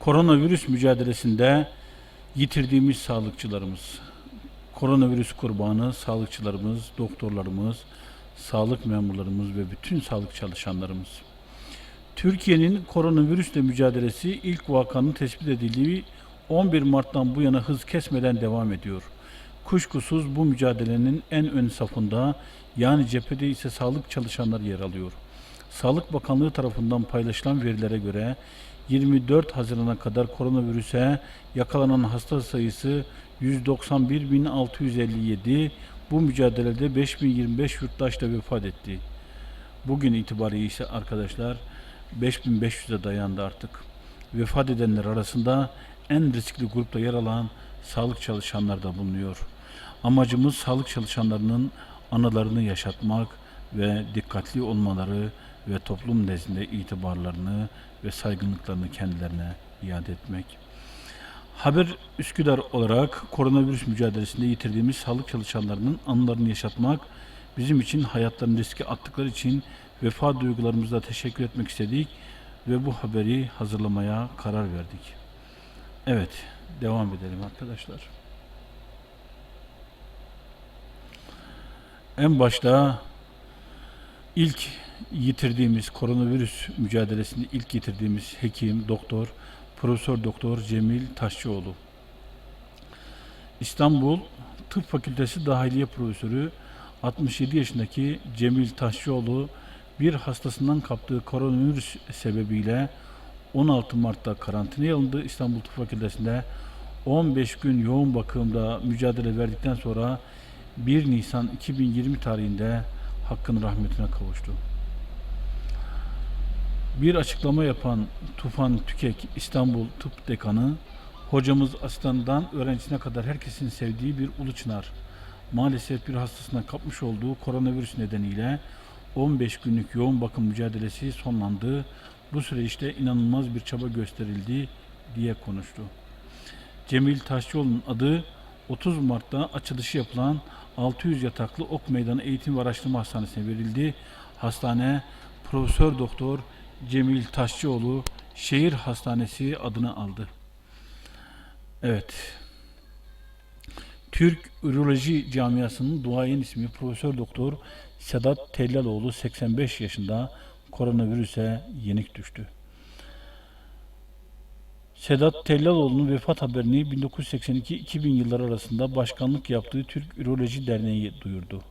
Koronavirüs mücadelesinde yitirdiğimiz sağlıkçılarımız, koronavirüs kurbanı sağlıkçılarımız, doktorlarımız, sağlık memurlarımız ve bütün sağlık çalışanlarımız. Türkiye'nin koronavirüsle mücadelesi ilk vakanın tespit edildiği 11 Mart'tan bu yana hız kesmeden devam ediyor. Kuşkusuz bu mücadelenin en ön safında yani cephede ise sağlık çalışanları yer alıyor. Sağlık Bakanlığı tarafından paylaşılan verilere göre 24 Haziran'a kadar koronavirüse yakalanan hasta sayısı 191.657. Bu mücadelede 5025 yurttaş da vefat etti. Bugün itibariyle ise arkadaşlar 5500'e dayandı artık. Vefat edenler arasında en riskli grupta yer alan sağlık çalışanlar da bulunuyor. Amacımız sağlık çalışanlarının anılarını yaşatmak ve dikkatli olmaları ve toplum nezdinde itibarlarını ve saygınlıklarını kendilerine iade etmek. Haber Üsküdar olarak koronavirüs mücadelesinde yitirdiğimiz sağlık çalışanlarının anılarını yaşatmak, bizim için hayatlarını riske attıkları için vefa duygularımızla teşekkür etmek istedik ve bu haberi hazırlamaya karar verdik. Evet, devam edelim arkadaşlar. En başta ilk yitirdiğimiz koronavirüs mücadelesinde ilk yitirdiğimiz hekim, doktor, Profesör Doktor Cemil Taşçıoğlu. İstanbul Tıp Fakültesi Dahiliye Profesörü 67 yaşındaki Cemil Taşçıoğlu bir hastasından kaptığı koronavirüs sebebiyle 16 Mart'ta karantinaya alındı. İstanbul Tıp Fakültesi'nde 15 gün yoğun bakımda mücadele verdikten sonra 1 Nisan 2020 tarihinde hakkın rahmetine kavuştu. Bir açıklama yapan Tufan Tükek İstanbul Tıp Dekanı, hocamız asistanından öğrencisine kadar herkesin sevdiği bir ulu çınar. Maalesef bir hastasına kapmış olduğu koronavirüs nedeniyle 15 günlük yoğun bakım mücadelesi sonlandı. Bu süreçte inanılmaz bir çaba gösterildi diye konuştu. Cemil Taşçıoğlu'nun adı 30 Mart'ta açılışı yapılan 600 yataklı Ok Meydanı Eğitim ve Araştırma Hastanesi'ne verildi. Hastane Profesör Doktor Cemil Taşçıoğlu Şehir Hastanesi adını aldı. Evet. Türk Üroloji Camiası'nın duayen ismi Profesör Doktor Sedat Tellaloğlu 85 yaşında koronavirüse yenik düştü. Sedat Tellaloğlu'nun vefat haberini 1982-2000 yılları arasında başkanlık yaptığı Türk Üroloji Derneği duyurdu.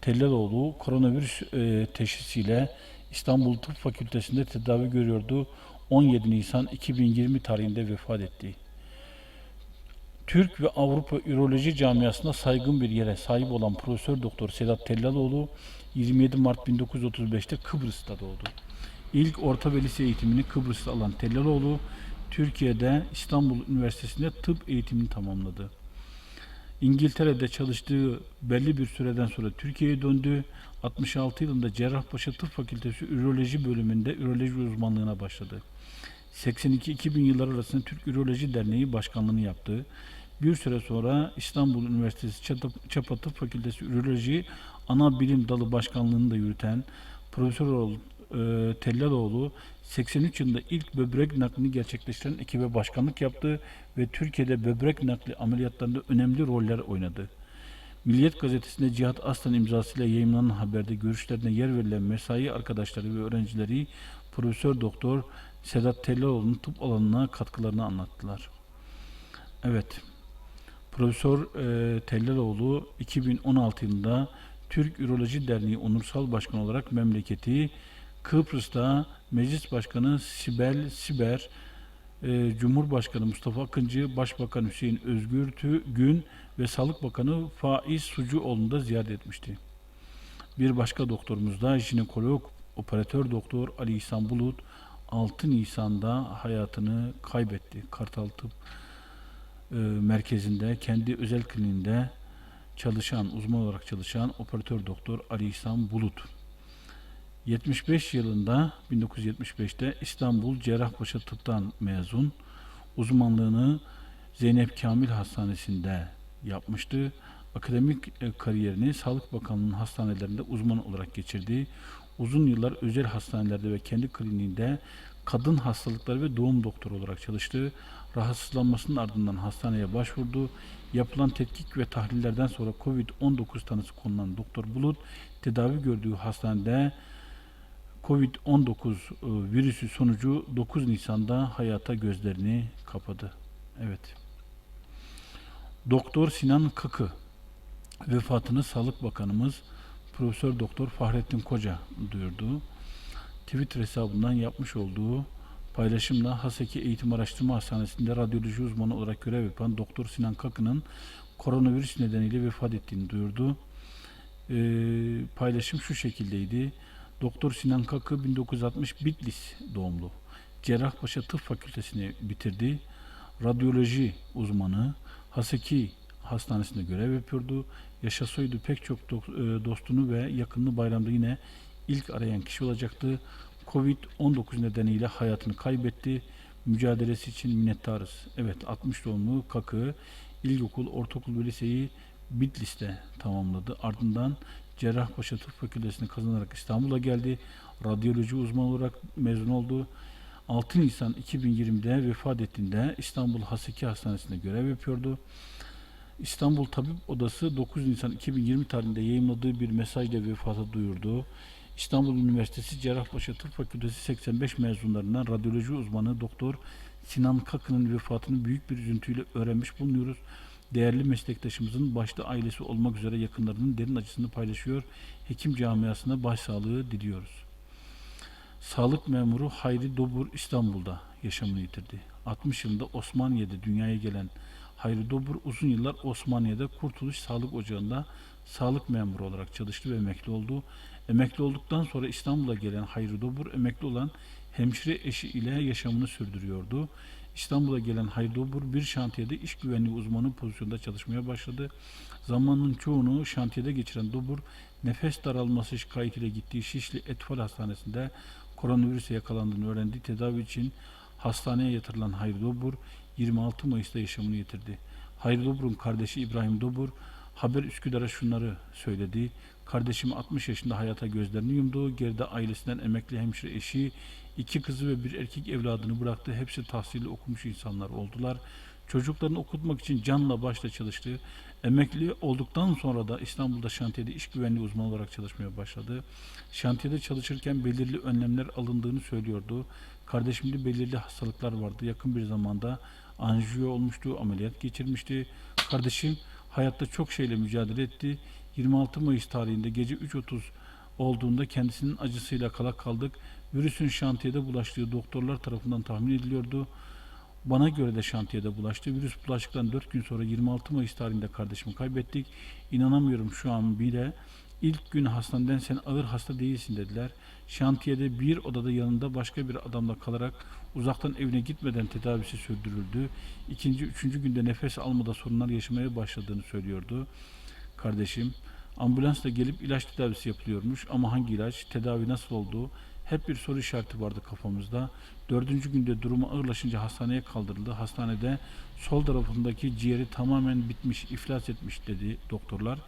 Tellaloğlu koronavirüs e, teşhisiyle İstanbul Tıp Fakültesi'nde tedavi görüyordu. 17 Nisan 2020 tarihinde vefat etti. Türk ve Avrupa Üroloji Camiası'nda saygın bir yere sahip olan Profesör Doktor Sedat Tellaloğlu 27 Mart 1935'te Kıbrıs'ta doğdu. İlk orta ve lise eğitimini Kıbrıs'ta alan Tellaloğlu, Türkiye'de İstanbul Üniversitesi'nde tıp eğitimini tamamladı. İngiltere'de çalıştığı belli bir süreden sonra Türkiye'ye döndü. 66 yılında Cerrahpaşa Tıp Fakültesi Üroloji bölümünde üroloji uzmanlığına başladı. 82-2000 yılları arasında Türk Üroloji Derneği başkanlığını yaptı. Bir süre sonra İstanbul Üniversitesi Çapa, Tıp Fakültesi Üroloji Ana Bilim Dalı Başkanlığını da yürüten Profesör e, Tellaloğlu 83 yılında ilk böbrek naklini gerçekleştiren ekibe başkanlık yaptı ve Türkiye'de böbrek nakli ameliyatlarında önemli roller oynadı. Milliyet gazetesinde Cihat Aslan imzasıyla yayınlanan haberde görüşlerine yer verilen mesai arkadaşları ve öğrencileri Profesör Doktor Sedat Tellaloğlu'nun tıp alanına katkılarını anlattılar. Evet, Profesör e, Tellaloğlu 2016 yılında Türk Üroloji Derneği Onursal Başkanı olarak memleketi Kıbrıs'ta Meclis Başkanı Sibel Siber, e, Cumhurbaşkanı Mustafa Akıncı, Başbakan Hüseyin Özgür Gün ve Sağlık Bakanı Faiz Sucuoğlu'nu da ziyaret etmişti. Bir başka doktorumuz da jinekolog operatör doktor Ali İhsan Bulut 6 Nisan'da hayatını kaybetti. Kartal Tıp e, Merkezi'nde kendi özel kliniğinde çalışan, uzman olarak çalışan operatör doktor Ali İhsan Bulut. 75 yılında 1975'te İstanbul Cerrahpaşa Tıp'tan mezun. Uzmanlığını Zeynep Kamil Hastanesi'nde yapmıştı. Akademik e, kariyerini Sağlık Bakanlığı'nın hastanelerinde uzman olarak geçirdi. Uzun yıllar özel hastanelerde ve kendi kliniğinde kadın hastalıkları ve doğum doktoru olarak çalıştı. Rahatsızlanmasının ardından hastaneye başvurdu. Yapılan tetkik ve tahlillerden sonra COVID-19 tanısı konulan Doktor Bulut tedavi gördüğü hastanede COVID-19 e, virüsü sonucu 9 Nisan'da hayata gözlerini kapadı. Evet. Doktor Sinan Kakı vefatını Sağlık Bakanımız Profesör Doktor Fahrettin Koca duyurdu. Twitter hesabından yapmış olduğu paylaşımla Haseki Eğitim Araştırma Hastanesi'nde radyoloji uzmanı olarak görev yapan Doktor Sinan Kakı'nın koronavirüs nedeniyle vefat ettiğini duyurdu. Ee, paylaşım şu şekildeydi. Doktor Sinan Kakı 1960 Bitlis doğumlu. Cerrahpaşa Tıp Fakültesini bitirdi. Radyoloji uzmanı Haseki Hastanesi'nde görev yapıyordu. Yaşasaydı pek çok e, dostunu ve yakınını bayramda yine ilk arayan kişi olacaktı. Covid-19 nedeniyle hayatını kaybetti. Mücadelesi için minnettarız. Evet 60 doğumlu Kakı ilkokul, ortaokul ve liseyi Bitlis'te tamamladı. Ardından Cerrahpaşa Tıp Fakültesini kazanarak İstanbul'a geldi. Radyoloji uzmanı olarak mezun oldu. 6 Nisan 2020'de vefat ettiğinde İstanbul Haseki Hastanesi'nde görev yapıyordu. İstanbul Tabip Odası 9 Nisan 2020 tarihinde yayımladığı bir mesajla vefatı duyurdu. İstanbul Üniversitesi Cerrahpaşa Tıp Fakültesi 85 mezunlarından radyoloji uzmanı Doktor Sinan Kakı'nın vefatını büyük bir üzüntüyle öğrenmiş bulunuyoruz. Değerli meslektaşımızın başta ailesi olmak üzere yakınlarının derin acısını paylaşıyor. Hekim camiasına başsağlığı diliyoruz. Sağlık memuru Hayri Dobur İstanbul'da yaşamını yitirdi. 60 yılında Osmaniye'de dünyaya gelen Hayri Dobur uzun yıllar Osmaniye'de Kurtuluş Sağlık Ocağı'nda sağlık memuru olarak çalıştı ve emekli oldu. Emekli olduktan sonra İstanbul'a gelen Hayri Dobur emekli olan hemşire eşi ile yaşamını sürdürüyordu. İstanbul'a gelen Hayri Dobur bir şantiyede iş güvenliği uzmanı pozisyonda çalışmaya başladı. Zamanın çoğunu şantiyede geçiren Dobur nefes daralması şikayetiyle gittiği Şişli Etfal Hastanesi'nde koronavirüse yakalandığını öğrendi. Tedavi için hastaneye yatırılan Hayri Dobur 26 Mayıs'ta yaşamını yitirdi. Hayri Dobur'un kardeşi İbrahim Dobur haber Üsküdar'a şunları söyledi. Kardeşim 60 yaşında hayata gözlerini yumdu. Geride ailesinden emekli hemşire eşi, iki kızı ve bir erkek evladını bıraktı. Hepsi tahsilli okumuş insanlar oldular. Çocuklarını okutmak için canla başla çalıştı. Emekli olduktan sonra da İstanbul'da şantiyede iş güvenliği uzmanı olarak çalışmaya başladı. Şantiyede çalışırken belirli önlemler alındığını söylüyordu. Kardeşimde belirli hastalıklar vardı. Yakın bir zamanda anjiyo olmuştu, ameliyat geçirmişti. Kardeşim hayatta çok şeyle mücadele etti. 26 Mayıs tarihinde gece 3.30 olduğunda kendisinin acısıyla kala kaldık. Virüsün şantiyede bulaştığı doktorlar tarafından tahmin ediliyordu. Bana göre de şantiyede bulaştı. Virüs bulaştıktan 4 gün sonra 26 Mayıs tarihinde kardeşimi kaybettik. İnanamıyorum şu an bile. İlk gün hastaneden sen ağır hasta değilsin dediler. Şantiyede bir odada yanında başka bir adamla kalarak uzaktan evine gitmeden tedavisi sürdürüldü. İkinci, üçüncü günde nefes almada sorunlar yaşamaya başladığını söylüyordu. Kardeşim ambulansla gelip ilaç tedavisi yapılıyormuş ama hangi ilaç, tedavi nasıl olduğu hep bir soru işareti vardı kafamızda. Dördüncü günde durumu ağırlaşınca hastaneye kaldırıldı. Hastanede sol tarafındaki ciğeri tamamen bitmiş, iflas etmiş dedi doktorlar.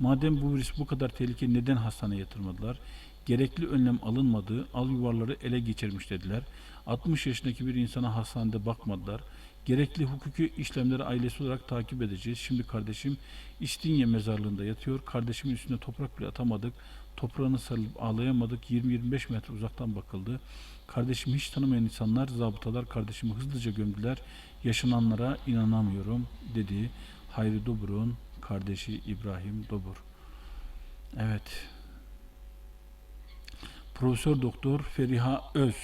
Madem bu virüs bu kadar tehlikeli neden hastaneye yatırmadılar? Gerekli önlem alınmadı, al yuvarları ele geçirmiş dediler. 60 yaşındaki bir insana hastanede bakmadılar. Gerekli hukuki işlemleri ailesi olarak takip edeceğiz. Şimdi kardeşim İstinye mezarlığında yatıyor. Kardeşimin üstüne toprak bile atamadık. Toprağını sarılıp ağlayamadık. 20-25 metre uzaktan bakıldı. Kardeşimi hiç tanımayan insanlar, zabıtalar kardeşimi hızlıca gömdüler. Yaşananlara inanamıyorum dedi Hayri Dobur'un kardeşi İbrahim Dobur. Evet. Profesör Doktor Feriha Öz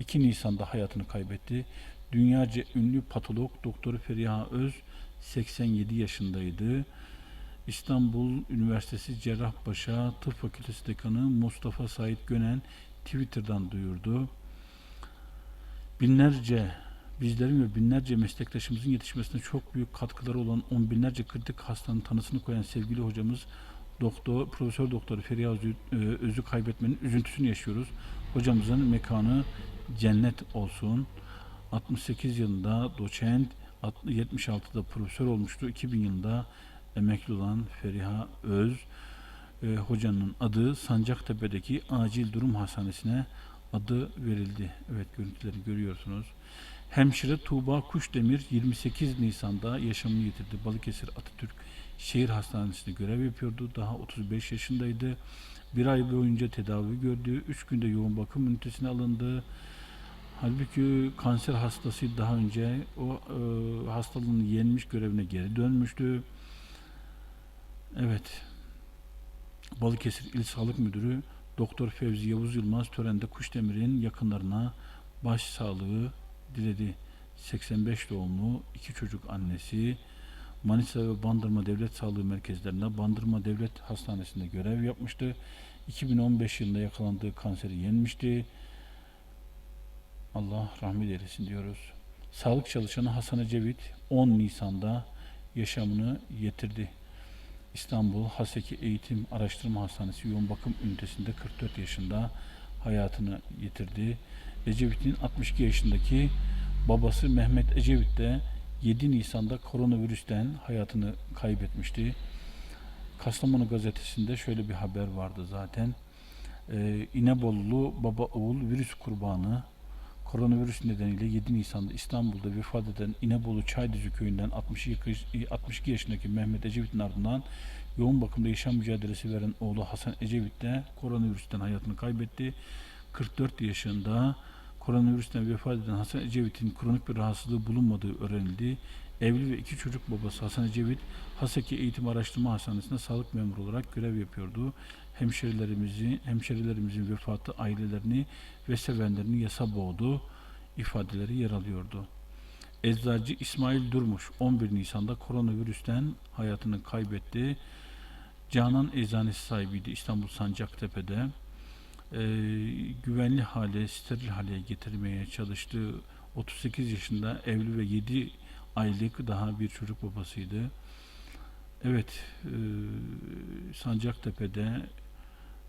2 Nisan'da hayatını kaybetti. Dünyaca ünlü patolog Doktor Feriha Öz 87 yaşındaydı. İstanbul Üniversitesi Cerrahpaşa Tıp Fakültesi Dekanı Mustafa Sait Gönen Twitter'dan duyurdu. Binlerce bizlerin ve binlerce meslektaşımızın yetişmesine çok büyük katkıları olan on binlerce kritik hastanın tanısını koyan sevgili hocamız Doktor Profesör Doktor Feriha Özü, e, kaybetmenin üzüntüsünü yaşıyoruz. Hocamızın mekanı cennet olsun. 68 yılında doçent, 76'da profesör olmuştu. 2000 yılında emekli olan Feriha Öz e, hocanın adı Sancaktepe'deki acil durum hastanesine adı verildi. Evet görüntüleri görüyorsunuz. Hemşire Tuğba Kuşdemir 28 Nisan'da yaşamını yitirdi. Balıkesir Atatürk Şehir Hastanesi'nde görev yapıyordu. Daha 35 yaşındaydı. Bir ay boyunca tedavi gördü. 3 günde yoğun bakım ünitesine alındı. Halbuki kanser hastası daha önce o e, hastalığını yenmiş görevine geri dönmüştü. Evet. Balıkesir İl Sağlık Müdürü Doktor Fevzi Yavuz Yılmaz törende Kuşdemir'in yakınlarına başsağlığı diledi. 85 doğumlu iki çocuk annesi Manisa ve Bandırma Devlet Sağlığı Merkezlerinde Bandırma Devlet Hastanesi'nde görev yapmıştı. 2015 yılında yakalandığı kanseri yenmişti. Allah rahmet eylesin diyoruz. Sağlık çalışanı Hasan Ecevit 10 Nisan'da yaşamını yitirdi. İstanbul Haseki Eğitim Araştırma Hastanesi Yoğun Bakım Ünitesi'nde 44 yaşında hayatını yitirdi. Ecevit'in 62 yaşındaki babası Mehmet Ecevit de 7 Nisan'da koronavirüsten hayatını kaybetmişti. Kastamonu gazetesinde şöyle bir haber vardı zaten. Ee, İnebolulu baba oğul virüs kurbanı koronavirüs nedeniyle 7 Nisan'da İstanbul'da vefat eden İnebolu Çaydüzü köyünden 62, 62 yaşındaki Mehmet Ecevit'in ardından yoğun bakımda yaşam mücadelesi veren oğlu Hasan Ecevit de koronavirüsten hayatını kaybetti. 44 yaşında koronavirüsten vefat eden Hasan Ecevit'in kronik bir rahatsızlığı bulunmadığı öğrenildi. Evli ve iki çocuk babası Hasan Ecevit, Haseki Eğitim Araştırma Hastanesi'nde sağlık memuru olarak görev yapıyordu. Hemşerilerimizin, hemşerilerimizin vefatı ailelerini ve sevenlerini yasa boğdu ifadeleri yer alıyordu. Eczacı İsmail Durmuş 11 Nisan'da koronavirüsten hayatını kaybetti. Canan Eczanesi sahibiydi İstanbul Sancaktepe'de. Ee, güvenli hale, steril hale getirmeye çalıştı. 38 yaşında evli ve 7 aylık daha bir çocuk babasıydı. Evet, e, Sancaktepe'de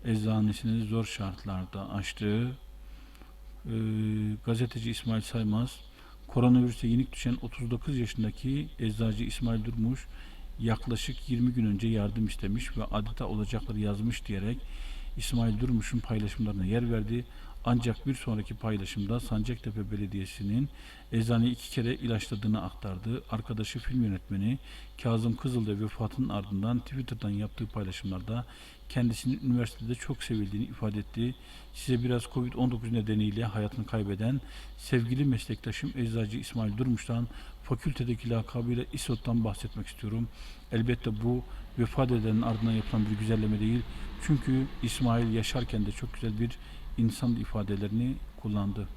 eczanesini zor şartlarda açtığı e, gazeteci İsmail Saymaz, koronavirüse yenik düşen 39 yaşındaki eczacı İsmail Durmuş yaklaşık 20 gün önce yardım istemiş ve adeta olacakları yazmış diyerek İsmail Durmuş'un paylaşımlarına yer verdi. Ancak bir sonraki paylaşımda Sancaktepe Belediyesi'nin eczaneyi iki kere ilaçladığını aktardı. Arkadaşı film yönetmeni Kazım Kızıl'da vefatının ardından Twitter'dan yaptığı paylaşımlarda kendisinin üniversitede çok sevildiğini ifade etti. Size biraz Covid-19 nedeniyle hayatını kaybeden sevgili meslektaşım Eczacı İsmail Durmuş'tan fakültedeki lakabıyla İSOT'tan bahsetmek istiyorum. Elbette bu vefat edenin ardından yapılan bir güzelleme değil. Çünkü İsmail yaşarken de çok güzel bir insan ifadelerini kullandı.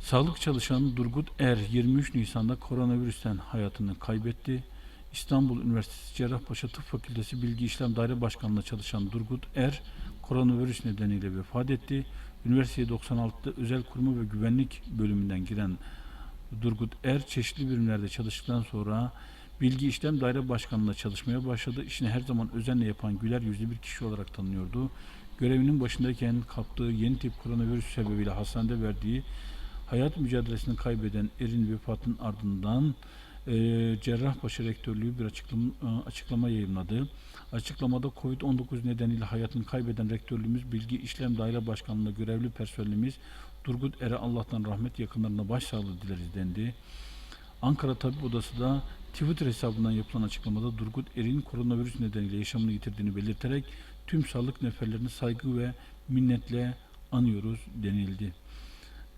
Sağlık çalışanı Durgut Er 23 Nisan'da koronavirüsten hayatını kaybetti. İstanbul Üniversitesi Cerrahpaşa Tıp Fakültesi Bilgi İşlem Daire Başkanlığı'nda çalışan Durgut Er koronavirüs nedeniyle vefat etti. Üniversiteye 96'da özel kurumu ve güvenlik bölümünden giren Durgut Er çeşitli birimlerde çalıştıktan sonra Bilgi İşlem Daire Başkanlığı'nda çalışmaya başladı. İşini her zaman özenle yapan güler yüzlü bir kişi olarak tanınıyordu. Görevinin başındayken kaptığı yeni tip koronavirüs sebebiyle hastanede verdiği hayat mücadelesini kaybeden Er'in vefatının ardından e, Cerrahpaşa Rektörlüğü bir açıklama, e, açıklama yayınladı. Açıklamada Covid-19 nedeniyle hayatını kaybeden rektörlüğümüz Bilgi İşlem Daire Başkanlığı'nda görevli personelimiz Durgut Er'e Allah'tan rahmet yakınlarına başsağlığı dileriz dendi. Ankara Tabip Odası da Twitter hesabından yapılan açıklamada Durgut Er'in koronavirüs nedeniyle yaşamını yitirdiğini belirterek tüm sağlık neferlerini saygı ve minnetle anıyoruz denildi.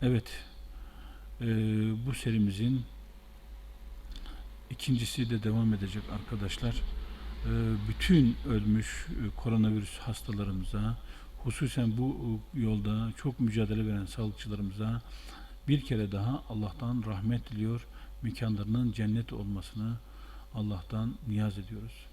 Evet, e, bu serimizin ikincisi de devam edecek arkadaşlar. E, bütün ölmüş e, koronavirüs hastalarımıza, hususen bu e, yolda çok mücadele veren sağlıkçılarımıza bir kere daha Allah'tan rahmet diliyor, mekanlarının cennet olmasını Allah'tan niyaz ediyoruz.